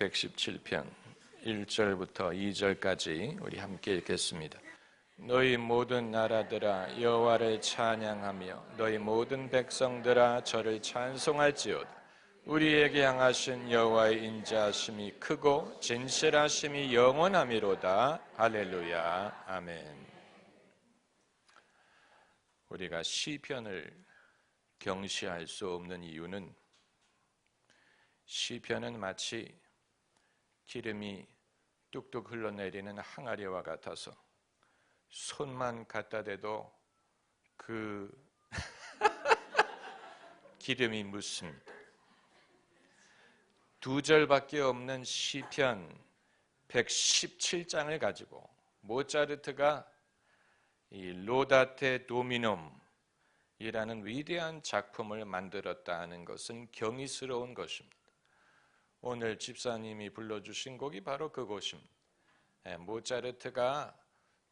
117편 1절부터 2절까지 우리 함께 읽겠습니다. 너희 모든 나라들아 여호와를 찬양하며 너희 모든 백성들아 저를 찬송할지어다. 우리에게 향하신 여호와의 인자하심이 크고 진실하심이 영원함이로다. 할렐루야. 아멘. 우리가 시편을 경시할 수 없는 이유는 시편은 마치 기름이 뚝뚝 흘러내리는 항아리와 같아서 손만 갖다 대도 그 기름이 묻습니다. 두 절밖에 없는 시편 117장을 가지고 모차르트가 이 로다테 도미놈이라는 위대한 작품을 만들었다는 것은 경이스러운 것입니다. 오늘 집사님이 불러주신 곡이 바로 그곳입니다. 예, 모차르트가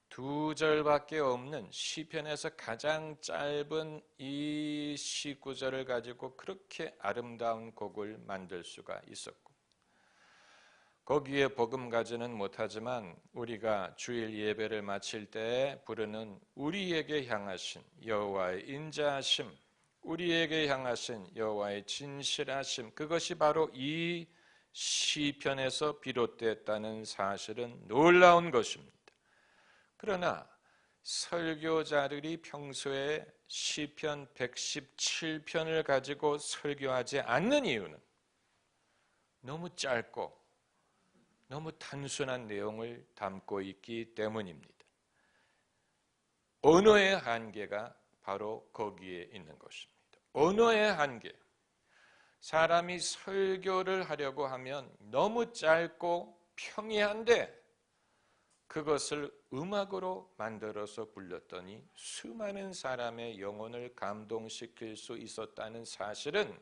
두 절밖에 없는 시편에서 가장 짧은 이 시구절을 가지고 그렇게 아름다운 곡을 만들 수가 있었고 거기에 복음 가지는 못하지만 우리가 주일 예배를 마칠 때 부르는 우리에게 향하신 여호와의 인자하심 우리에게 향하신 여호와의 진실하심 그것이 바로 이 시편에서 비롯됐다는 사실은 놀라운 것입니다. 그러나 설교자들이 평소에 시편 117편을 가지고 설교하지 않는 이유는 너무 짧고 너무 단순한 내용을 담고 있기 때문입니다. 언어의 한계가 바로 거기에 있는 것입니다. 언어의 한계. 사람이 설교를 하려고 하면 너무 짧고 평이한데 그것을 음악으로 만들어서 불렀더니 수많은 사람의 영혼을 감동시킬 수 있었다는 사실은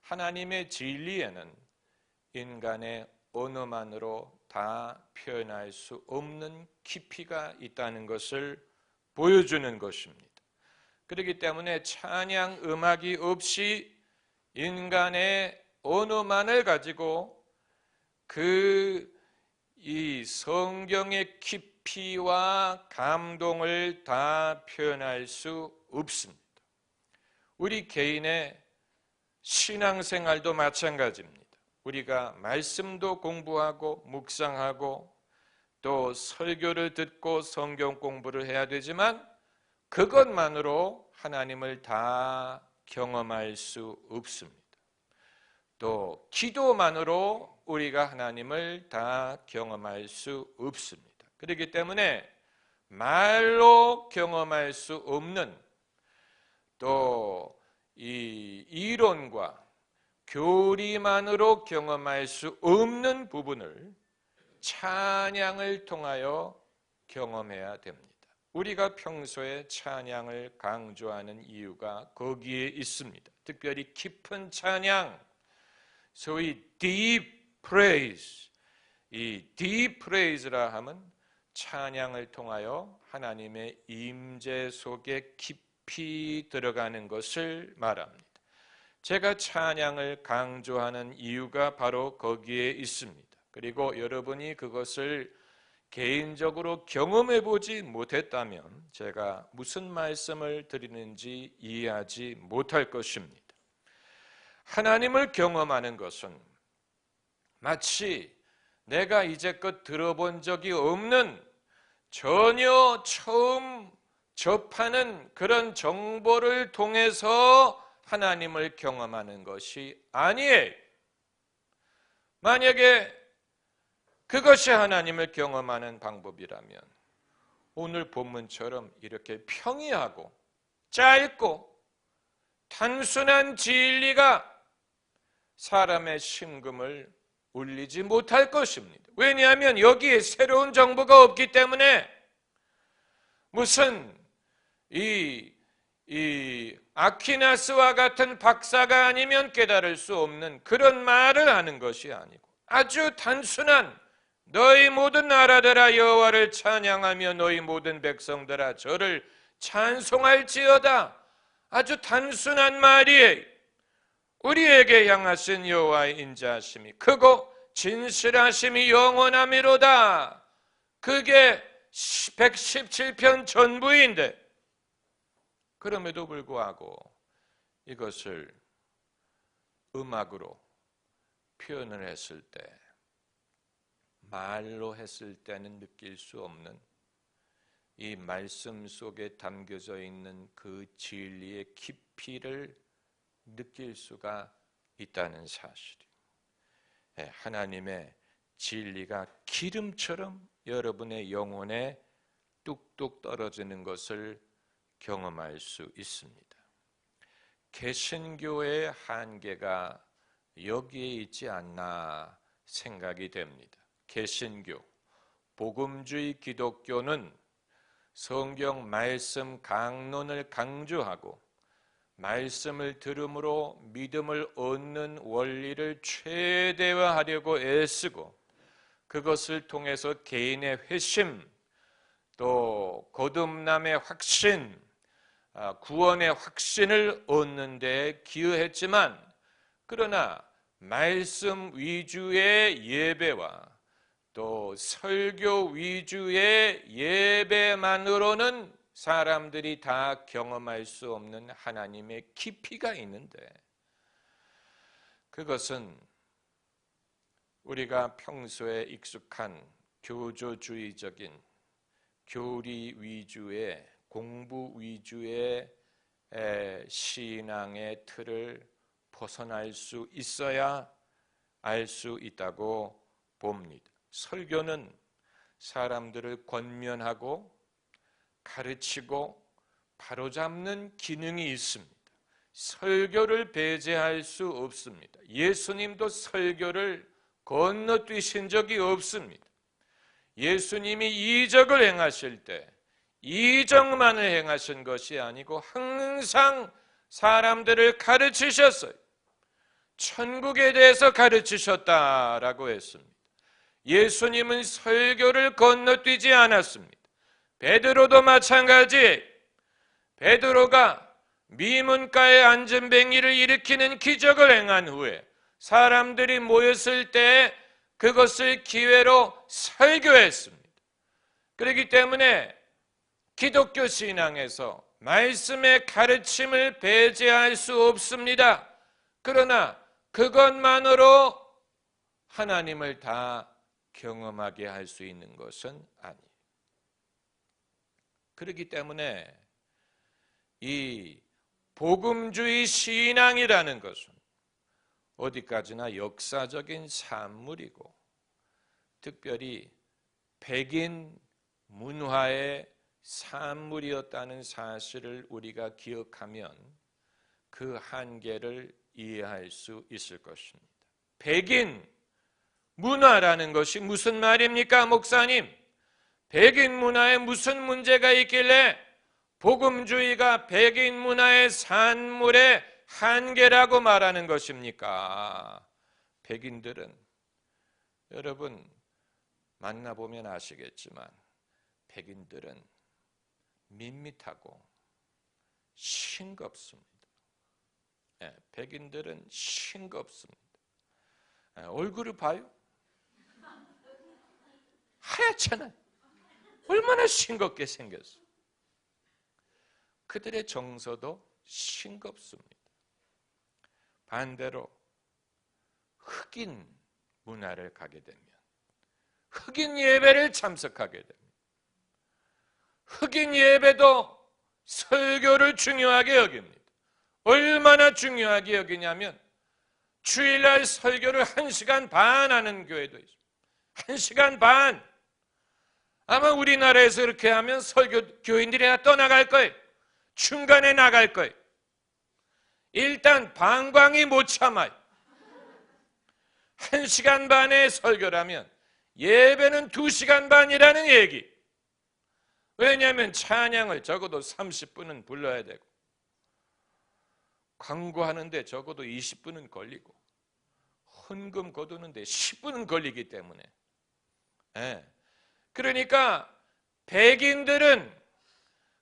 하나님의 진리에는 인간의 언어만으로 다 표현할 수 없는 깊이가 있다는 것을 보여주는 것입니다. 그렇기 때문에 찬양 음악이 없이 인간의 언어만을 가지고 그 이 성경의 깊이와 감동을 다 표현할 수 없습니다. 우리 개인의 신앙생활도 마찬가지입니다. 우리가 말씀도 공부하고 묵상하고 또 설교를 듣고 성경 공부를 해야 되지만 그것만으로 하나님을 다 경험할 수 없습니다. 또 기도만으로 우리가 하나님을 다 경험할 수 없습니다. 그렇기 때문에 말로 경험할 수 없는 또 이 이론과 교리만으로 경험할 수 없는 부분을 찬양을 통하여 경험해야 됩니다. 우리가 평소에 찬양을 강조하는 이유가 거기에 있습니다. 특별히 깊은 찬양, 소위 deep praise. 이 deep praise라 하면 찬양을 통하여 하나님의 임재 속에 깊이 들어가는 것을 말합니다. 제가 찬양을 강조하는 이유가 바로 거기에 있습니다. 그리고 여러분이 그것을 개인적으로 경험해 보지 못했다면 제가 무슨 말씀을 드리는지 이해하지 못할 것입니다. 하나님을 경험하는 것은 마치 내가 이제껏 들어본 적이 없는 전혀 처음 접하는 그런 정보를 통해서 하나님을 경험하는 것이 아니에요. 만약에 그것이 하나님을 경험하는 방법이라면 오늘 본문처럼 이렇게 평이하고 짧고 단순한 진리가 사람의 심금을 울리지 못할 것입니다. 왜냐하면 여기에 새로운 정보가 없기 때문에 무슨 이, 이 아퀴나스와 같은 박사가 아니면 깨달을 수 없는 그런 말을 하는 것이 아니고 아주 단순한 너희 모든 나라들아 여호와를 찬양하며 너희 모든 백성들아 저를 찬송할지어다. 아주 단순한 말이에요. 우리에게 향하신 여호와의 인자하심이 크고 진실하심이 영원함이로다. 그게 117편 전부인데 그럼에도 불구하고 이것을 음악으로 표현을 했을 때 말로 했을 때는 느낄 수 없는 이 말씀 속에 담겨져 있는 그 진리의 깊이를 느낄 수가 있다는 사실이 예, 하나님의 진리가 기름처럼 여러분의 영혼에 뚝뚝 떨어지는 것을 경험할 수 있습니다. 개신교의 한계가 여기에 있지 않나 생각이 됩니다. 개신교, 복음주의 기독교는 성경 말씀 강론을 강조하고 말씀을 들음으로 믿음을 얻는 원리를 최대화하려고 애쓰고 그것을 통해서 개인의 회심 또 거듭남의 확신 아, 구원의 확신을 얻는 데 기여했지만 그러나 말씀 위주의 예배와 또 설교 위주의 예배만으로는 사람들이 다 경험할 수 없는 하나님의 깊이가 있는데 그것은 우리가 평소에 익숙한 교조주의적인 교리 위주의 공부 위주의 신앙의 틀을 벗어날 수 있어야 알 수 있다고 봅니다. 설교는 사람들을 권면하고 가르치고 바로잡는 기능이 있습니다. 설교를 배제할 수 없습니다. 예수님도 설교를 건너뛰신 적이 없습니다. 예수님이 이적을 행하실 때 이적만을 행하신 것이 아니고 항상 사람들을 가르치셨어요. 천국에 대해서 가르치셨다라고 했습니다. 예수님은 설교를 건너뛰지 않았습니다. 베드로도 마찬가지. 베드로가 미문가에 앉은 뱅이를 일으키는 기적을 행한 후에 사람들이 모였을 때 그것을 기회로 설교했습니다. 그렇기 때문에 기독교 신앙에서 말씀의 가르침을 배제할 수 없습니다. 그러나 그것만으로 하나님을 다 경험하게 할 수 있는 것은 아니에요. 그렇기 때문에 이 복음주의 신앙이라는 것은 어디까지나 역사적인 산물이고 특별히 백인 문화의 산물이었다는 사실을 우리가 기억하면 그 한계를 이해할 수 있을 것입니다. 백인 문화라는 것이 무슨 말입니까, 목사님? 백인 문화에 무슨 문제가 있길래 복음주의가 백인 문화의 산물의 한계라고 말하는 것입니까? 백인들은 여러분 만나보면 아시겠지만 백인들은 밋밋하고 싱겁습니다. 네, 백인들은 싱겁습니다. 네, 얼굴을 봐요. 하얗잖아요. 얼마나 싱겁게 생겼어. 그들의 정서도 싱겁습니다. 반대로 흑인 문화를 가게 되면 흑인 예배를 참석하게 됩니다. 흑인 예배도 설교를 중요하게 여깁니다. 얼마나 중요하게 여기냐면 주일날 설교를 한 시간 반 하는 교회도 있습니다. 한 시간 반. 아마 우리나라에서 이렇게 하면 설교 교인들이 다 떠나갈 거예요. 중간에 나갈 거예요. 일단 방광이 못 참아요. 한 시간 반의 설교라면 예배는 두 시간 반이라는 얘기. 왜냐하면 찬양을 적어도 30분은 불러야 되고 광고하는데 적어도 20분은 걸리고 헌금 거두는데 10분은 걸리기 때문에 네. 그러니까 백인들은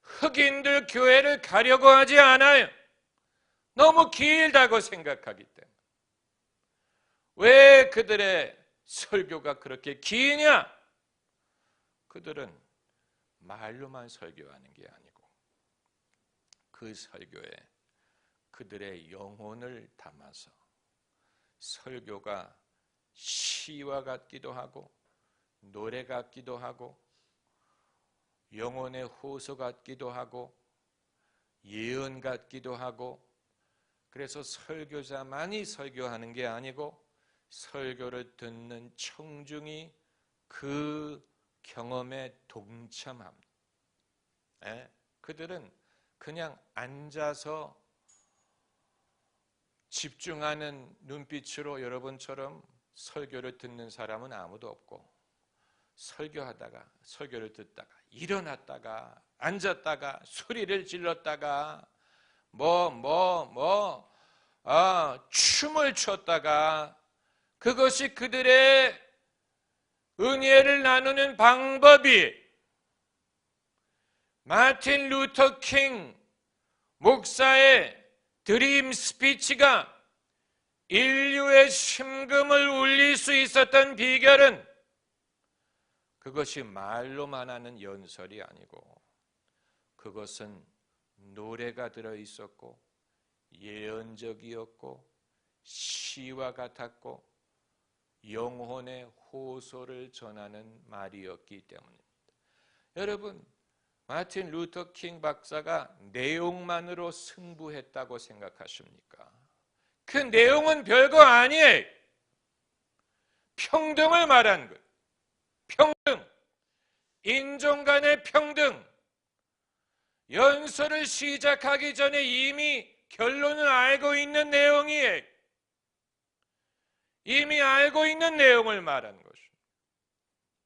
흑인들 교회를 가려고 하지 않아요. 너무 길다고 생각하기 때문에 왜 그들의 설교가 그렇게 기냐? 그들은 말로만 설교하는 게 아니고 그 설교에 그들의 영혼을 담아서 설교가 시와 같기도 하고 노래 같기도 하고 영혼의 호소 같기도 하고 예언 같기도 하고 그래서 설교자만이 설교하는 게 아니고 설교를 듣는 청중이 그 경험에 동참합니다. 예? 그들은 그냥 앉아서 집중하는 눈빛으로 여러분처럼 설교를 듣는 사람은 아무도 없고 설교하다가 설교를 듣다가 일어났다가 앉았다가 소리를 질렀다가 뭐 뭐 뭐 아, 춤을 췄다가 그것이 그들의 은혜를 나누는 방법이 마틴 루터 킹 목사의 드림 스피치가 인류의 심금을 울릴 수 있었던 비결은 그것이 말로만 하는 연설이 아니고 그것은 노래가 들어 있었고 예언적이었고 시와 같았고 영혼의 호소를 전하는 말이었기 때문입니다. 여러분, 마틴 루터 킹 박사가 내용만으로 승부했다고 생각하십니까? 그 내용은 별거 아니에요. 평등을 말한 것. 인종 간의 평등. 연설을 시작하기 전에 이미 결론을 알고 있는 내용이에요. 이미 알고 있는 내용을 말하는 것입니다.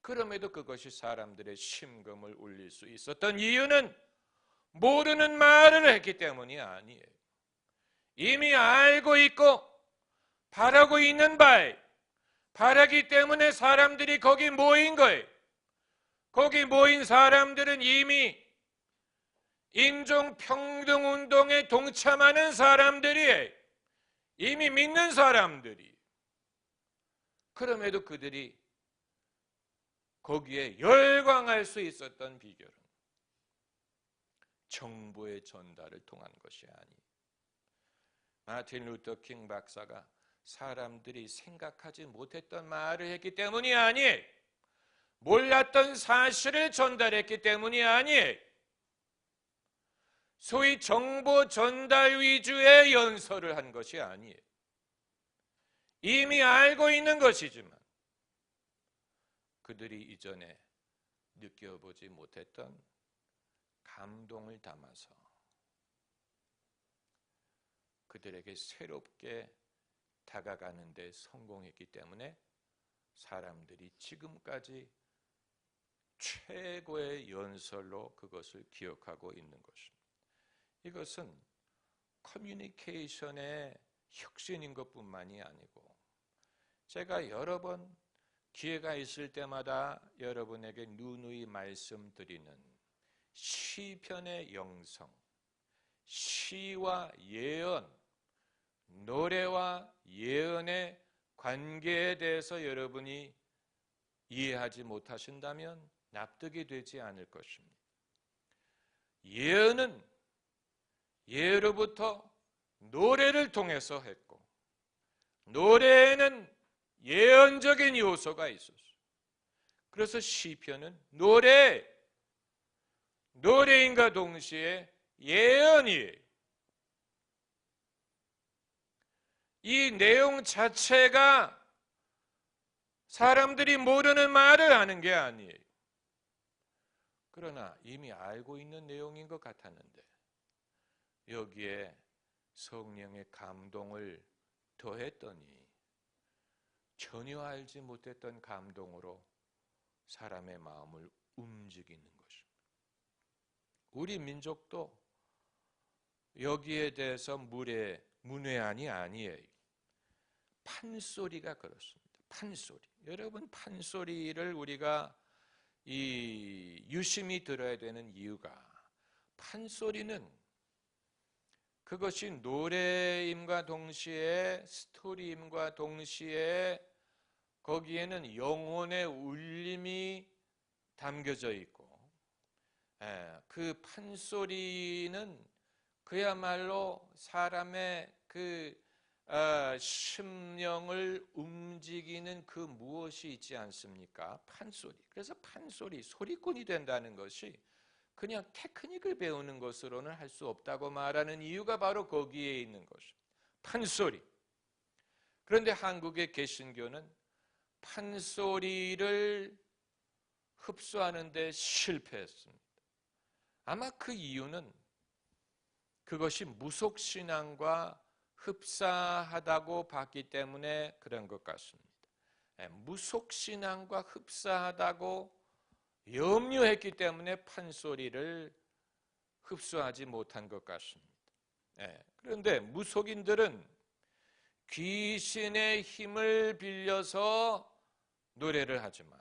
그럼에도 그것이 사람들의 심금을 울릴 수 있었던 이유는 모르는 말을 했기 때문이 아니에요. 이미 알고 있고 바라고 있는 바에 바라기 때문에 사람들이 거기 모인 거예요. 거기 모인 사람들은 이미 인종평등 운동에 동참하는 사람들이 이미 믿는 사람들이 그럼에도 그들이 거기에 열광할 수 있었던 비결은 정보의 전달을 통한 것이 아니. 마틴 루터 킹 박사가 사람들이 생각하지 못했던 말을 했기 때문이 아니. 몰랐던 사실을 전달했기 때문이 아니. 소위 정보 전달 위주의 연설을 한 것이 아니에요. 이미 알고 있는 것이지만 그들이 이전에 느껴보지 못했던 감동을 담아서 그들에게 새롭게 다가가는 데 성공했기 때문에 사람들이 지금까지 최고의 연설로 그것을 기억하고 있는 것입니다. 이것은 커뮤니케이션의 혁신인 것 뿐만이 아니고 제가 여러 번 기회가 있을 때마다 여러분에게 누누이 말씀드리는 시편의 영성, 시와 예언, 노래와 예언의 관계에 대해서 여러분이 이해하지 못하신다면 납득이 되지 않을 것입니다. 예언은 예로부터 노래를 통해서 했고 노래에는 예언적인 요소가 있었어요. 그래서 시편은 노래, 노래인과 동시에 예언이에요. 이 내용 자체가 사람들이 모르는 말을 하는 게 아니에요. 그러나 이미 알고 있는 내용인 것 같았는데 여기에 성령의 감동을 더했더니 전혀 알지 못했던 감동으로 사람의 마음을 움직이는 것입니다. 우리 민족도 여기에 대해서 물에 문외한이 아니에요. 판소리가 그렇습니다. 판소리. 여러분 판소리를 우리가 이 유심히 들어야 되는 이유가 판소리는 그것이 노래임과 동시에 스토리임과 동시에 거기에는 영혼의 울림이 담겨져 있고 예, 그 판소리는 그야말로 사람의 그 어, 심령을 움직이는 그 무엇이 있지 않습니까? 판소리. 그래서 판소리, 소리꾼이 된다는 것이 그냥 테크닉을 배우는 것으로는 할 수 없다고 말하는 이유가 바로 거기에 있는 것입니다. 판소리. 그런데 한국의 개신교는 판소리를 흡수하는데 실패했습니다. 아마 그 이유는 그것이 무속신앙과 흡사하다고 봤기 때문에 그런 것 같습니다. 예, 무속신앙과 흡사하다고 염려했기 때문에 판소리를 흡수하지 못한 것 같습니다. 예, 그런데 무속인들은 귀신의 힘을 빌려서 노래를 하지만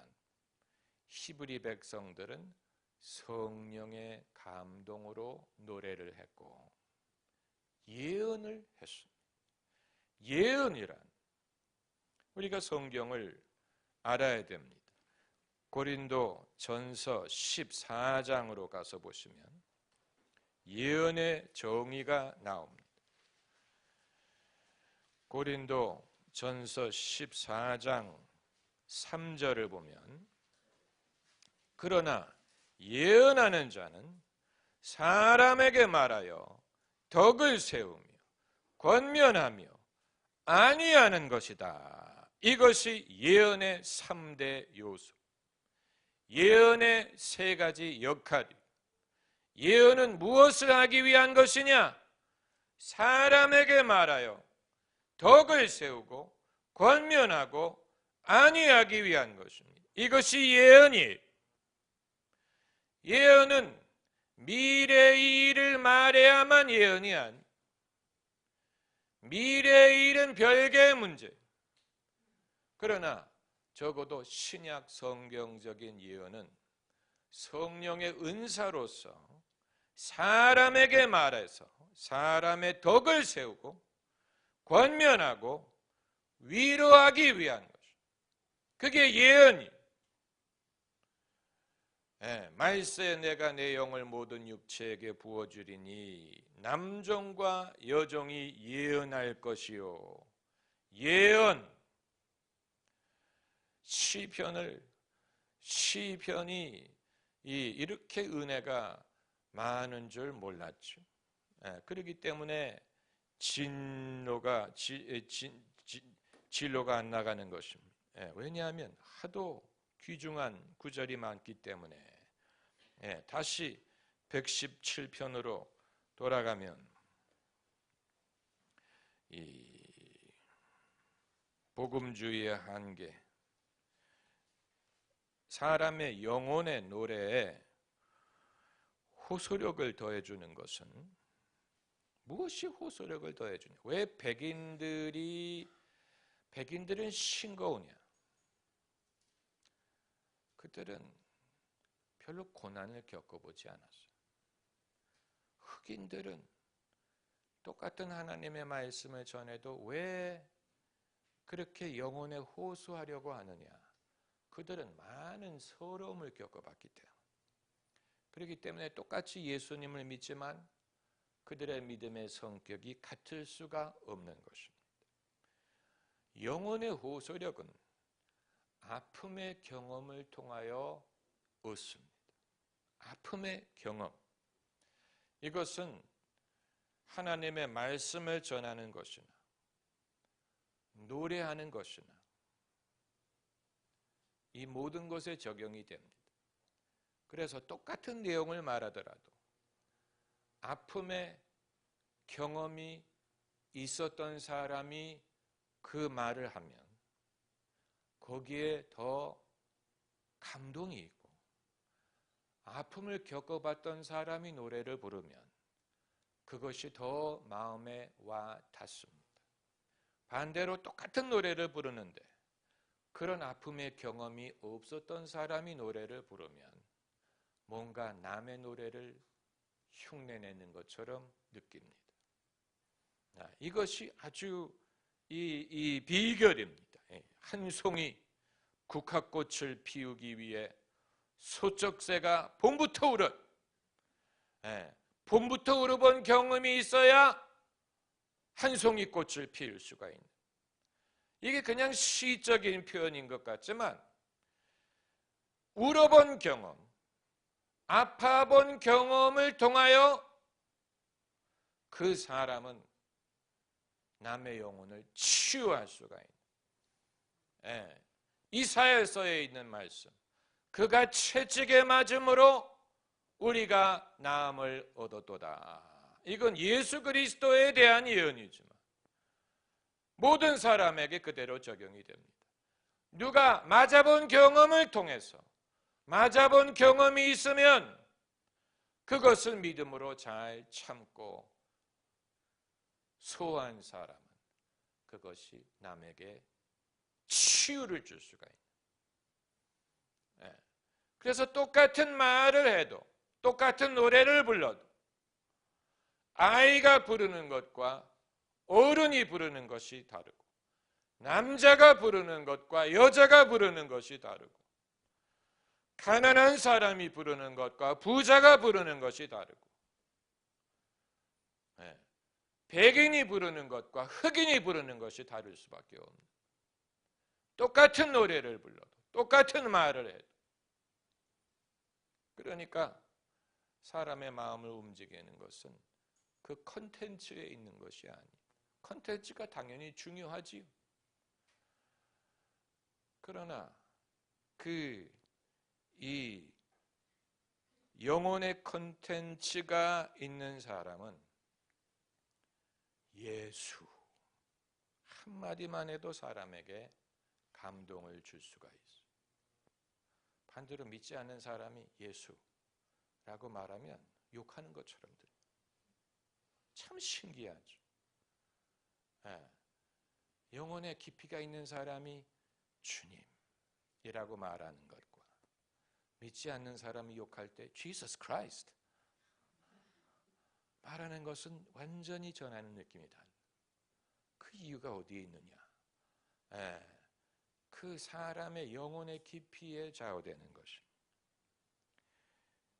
히브리 백성들은 성령의 감동으로 노래를 했고 예언을 했습니다. 예언이란 우리가 성경을 알아야 됩니다. 고린도 전서 14장으로 가서 보시면 예언의 정의가 나옵니다. 고린도 전서 14장 3절을 보면 그러나 예언하는 자는 사람에게 말하여 덕을 세우며 권면하며 아니하는 것이다. 이것이 예언의 3대 요소. 예언의 세 가지 역할이. 예언은 무엇을 하기 위한 것이냐? 사람에게 말하여 덕을 세우고 권면하고 아니하기 위한 것입니다. 이것이 예언이에요. 예언은 미래의 일을 말해야만 예언이 아니. 미래의 일은 별개의 문제. 그러나 적어도 신약 성경적인 예언은 성령의 은사로서 사람에게 말해서 사람의 덕을 세우고 권면하고 위로하기 위한 것. 그게 예언이. 예, 말세 내가 내 영을 모든 육체에게 부어주리니 남종과 여종이 예언할 것이요. 예언. 시편을 시편이 이렇게 은혜가 많은 줄 몰랐죠. 예, 그렇기 때문에 진로가 지, 진, 지, 진로가 안 나가는 것입니다. 예, 왜냐하면 하도 귀중한 구절이 많기 때문에 예, 다시 117편으로 돌아가면 이 복음주의의 한계 사람의 영혼의 노래에 호소력을 더해주는 것은 무엇이 호소력을 더해주냐? 왜 백인들이 백인들은 싱거우냐? 그들은 별로 고난을 겪어보지 않았어요. 흑인들은 똑같은 하나님의 말씀을 전해도 왜 그렇게 영혼에 호소하려고 하느냐? 그들은 많은 서러움을 겪어봤기 때문에. 그렇기 때문에 똑같이 예수님을 믿지만 그들의 믿음의 성격이 같을 수가 없는 것입니다. 영혼의 호소력은 아픔의 경험을 통하여 얻습니다. 아픔의 경험. 이것은 하나님의 말씀을 전하는 것이나 노래하는 것이나 이 모든 것에 적용이 됩니다. 그래서 똑같은 내용을 말하더라도 아픔의 경험이 있었던 사람이 그 말을 하면 거기에 더 감동이 있고 아픔을 겪어봤던 사람이 노래를 부르면 그것이 더 마음에 와 닿습니다. 반대로 똑같은 노래를 부르는데 그런 아픔의 경험이 없었던 사람이 노래를 부르면 뭔가 남의 노래를 흉내내는 것처럼 느낍니다. 이것이 아주 이, 이 비결입니다. 한 송이 국화꽃을 피우기 위해 소쩍새가 봄부터 울어 예, 봄부터 울어본 경험이 있어야 한 송이 꽃을 피울 수가 있는. 이게 그냥 시적인 표현인 것 같지만 울어본 경험, 아파본 경험을 통하여 그 사람은 남의 영혼을 치유할 수가 있는. 예, 이사야서에 있는 말씀 그가 채찍에 맞음으로 우리가 나음을 얻었도다. 이건 예수 그리스도에 대한 예언이지만 모든 사람에게 그대로 적용이 됩니다. 누가 맞아본 경험을 통해서 맞아본 경험이 있으면 그것을 믿음으로 잘 참고 소한 사람은 그것이 남에게 치유를 줄 수가 있는. 네. 그래서 똑같은 말을 해도 똑같은 노래를 불러도 아이가 부르는 것과 어른이 부르는 것이 다르고 남자가 부르는 것과 여자가 부르는 것이 다르고 가난한 사람이 부르는 것과 부자가 부르는 것이 다르고 네. 백인이 부르는 것과 흑인이 부르는 것이 다를 수밖에 없는 똑같은 노래를 불러도 똑같은 말을 해도 그러니까 사람의 마음을 움직이는 것은 그 컨텐츠에 있는 것이 아니에요. 컨텐츠가 당연히 중요하지요. 그러나 그 이 영혼의 컨텐츠가 있는 사람은 예수 한마디만 해도 사람에게 감동을 줄 수가 있어. 반대로 믿지 않는 사람이 예수라고 말하면 욕하는 것처럼 들려. 참 신기하죠. 예. 영혼의 깊이가 있는 사람이 주님이라고 말하는 것과 믿지 않는 사람이 욕할 때 Jesus Christ 말하는 것은 완전히 전하는 느낌이 달라. 그 이유가 어디에 있느냐? 예. 그 사람의 영혼의 깊이에 좌우되는 것이.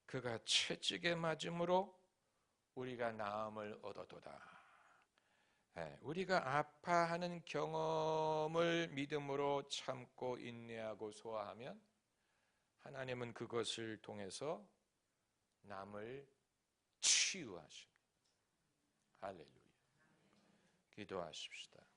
그가 채찍에 맞음으로 우리가 나음을 얻어도다. 예, 우리가 아파하는 경험을 믿음으로 참고 인내하고 소화하면 하나님은 그것을 통해서 남을 치유하십니다. 할렐루야. 기도하십시다.